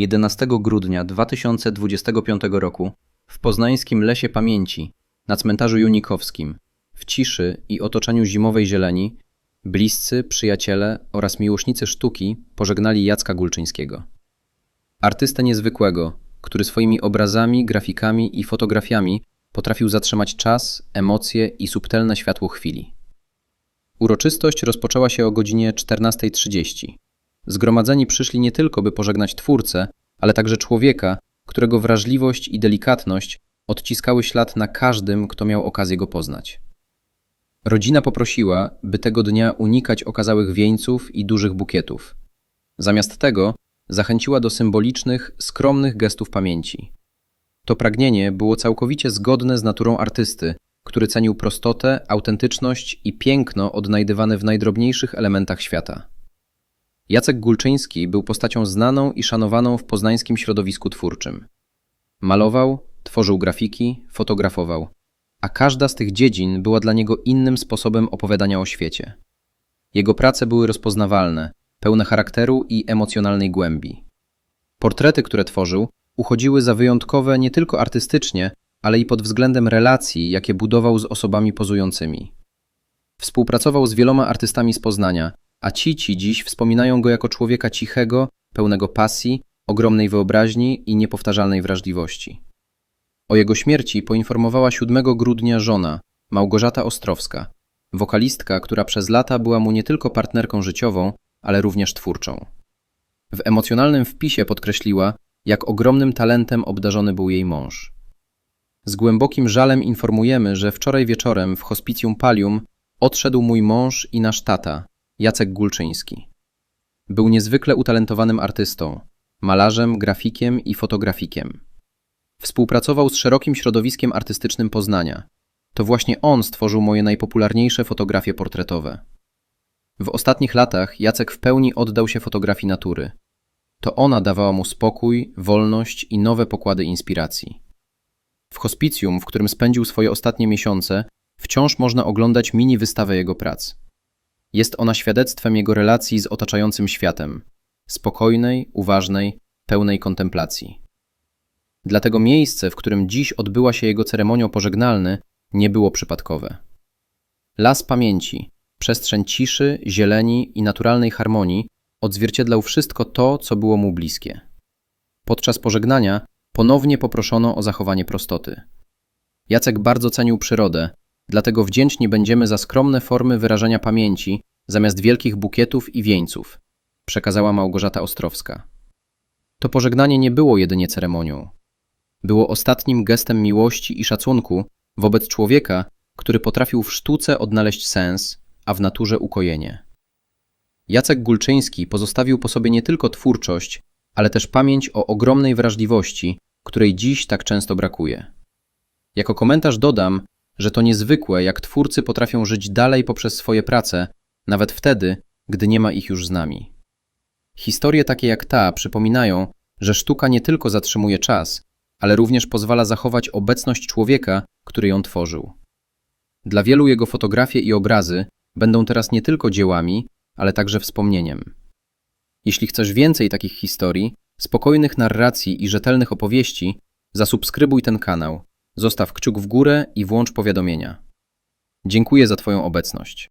11 grudnia 2025 roku w poznańskim Lesie Pamięci na cmentarzu Junikowskim w ciszy i otoczeniu zimowej zieleni bliscy, przyjaciele oraz miłośnicy sztuki pożegnali Jacka Gulczyńskiego. Artystę niezwykłego, który swoimi obrazami, grafikami i fotografiami potrafił zatrzymać czas, emocje i subtelne światło chwili. Uroczystość rozpoczęła się o godzinie 14.30. Zgromadzeni przyszli nie tylko, by pożegnać twórcę, ale także człowieka, którego wrażliwość i delikatność odciskały ślad na każdym, kto miał okazję go poznać. Rodzina poprosiła, by tego dnia unikać okazałych wieńców i dużych bukietów. Zamiast tego zachęciła do symbolicznych, skromnych gestów pamięci. To pragnienie było całkowicie zgodne z naturą artysty, który cenił prostotę, autentyczność i piękno odnajdywane w najdrobniejszych elementach świata. Jacek Gulczyński był postacią znaną i szanowaną w poznańskim środowisku twórczym. Malował, tworzył grafiki, fotografował, a każda z tych dziedzin była dla niego innym sposobem opowiadania o świecie. Jego prace były rozpoznawalne, pełne charakteru i emocjonalnej głębi. Portrety, które tworzył, uchodziły za wyjątkowe nie tylko artystycznie, ale i pod względem relacji, jakie budował z osobami pozującymi. Współpracował z wieloma artystami z Poznania, a ci ci dziś wspominają go jako człowieka cichego, pełnego pasji, ogromnej wyobraźni i niepowtarzalnej wrażliwości. O jego śmierci poinformowała 7 grudnia żona, Małgorzata Ostrowska, wokalistka, która przez lata była mu nie tylko partnerką życiową, ale również twórczą. W emocjonalnym wpisie podkreśliła, jak ogromnym talentem obdarzony był jej mąż. Z głębokim żalem informujemy, że wczoraj wieczorem w hospicjum Palium odszedł mój mąż i nasz tata, Jacek Gulczyński. Był niezwykle utalentowanym artystą, malarzem, grafikiem i fotografikiem. Współpracował z szerokim środowiskiem artystycznym Poznania. To właśnie on stworzył moje najpopularniejsze fotografie portretowe. W ostatnich latach Jacek w pełni oddał się fotografii natury. To ona dawała mu spokój, wolność i nowe pokłady inspiracji. W hospicjum, w którym spędził swoje ostatnie miesiące, wciąż można oglądać mini wystawę jego prac. Jest ona świadectwem jego relacji z otaczającym światem spokojnej, uważnej, pełnej kontemplacji. Dlatego miejsce, w którym dziś odbyła się jego ceremonia pożegnalny, nie było przypadkowe. Las pamięci, przestrzeń ciszy, zieleni i naturalnej harmonii odzwierciedlał wszystko to, co było mu bliskie. Podczas pożegnania ponownie poproszono o zachowanie prostoty. Jacek bardzo cenił przyrodę, dlatego wdzięczni będziemy za skromne formy wyrażania pamięci zamiast wielkich bukietów i wieńców, przekazała Małgorzata Ostrowska. To pożegnanie nie było jedynie ceremonią. Było ostatnim gestem miłości i szacunku wobec człowieka, który potrafił w sztuce odnaleźć sens, a w naturze ukojenie. Jacek Gulczyński pozostawił po sobie nie tylko twórczość, ale też pamięć o ogromnej wrażliwości, której dziś tak często brakuje. Jako komentarz dodam, że to niezwykłe, jak twórcy potrafią żyć dalej poprzez swoje prace, nawet wtedy, gdy nie ma ich już z nami. Historie takie jak ta przypominają, że sztuka nie tylko zatrzymuje czas, ale również pozwala zachować obecność człowieka, który ją tworzył. Dla wielu jego fotografie i obrazy będą teraz nie tylko dziełami, ale także wspomnieniem. Jeśli chcesz więcej takich historii, spokojnych narracji i rzetelnych opowieści, zasubskrybuj ten kanał, zostaw kciuk w górę i włącz powiadomienia. Dziękuję za Twoją obecność.